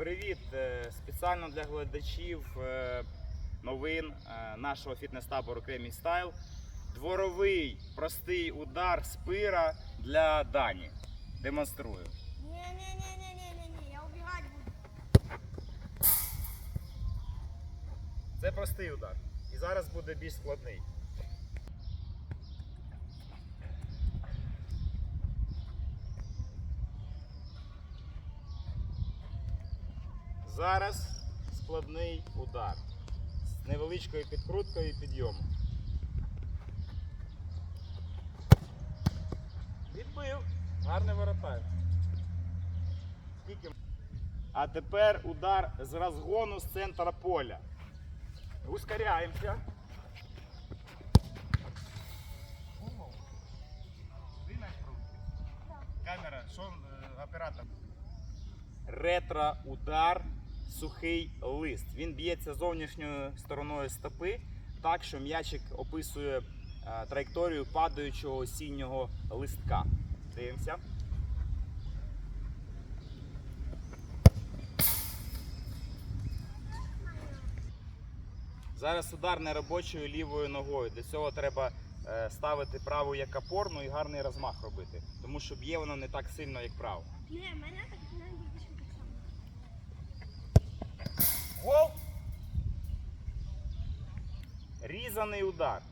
Привіт! Е, Спеціально для глядачів е, новин е, нашого фітнес-табору Кремій Стайл. Дворовий простий удар з пира для Дані. Демонструю. Не-не-не-не-не-не, я убегать буду. Це простий удар. І зараз буде більш складний. Зараз складний удар з невеличкою підкруткою і підйомом. Відбив. Гарний воротар. А тепер удар з розгону з центра поля. Ускоряємося. Камера, що е, оператор? Ретро удар, сухий лист. Він б'ється зовнішньою стороною стопи, так що м'ячик описує е, траєкторію падаючого осіннього листка. Дивимося. Зараз удар неробочою лівою ногою. Для цього треба е, ставити праву як опорну і гарний розмах робити. Тому що б'є воно не так сильно, як право. Не, мене так не буде так само. Гол! Різаний удар.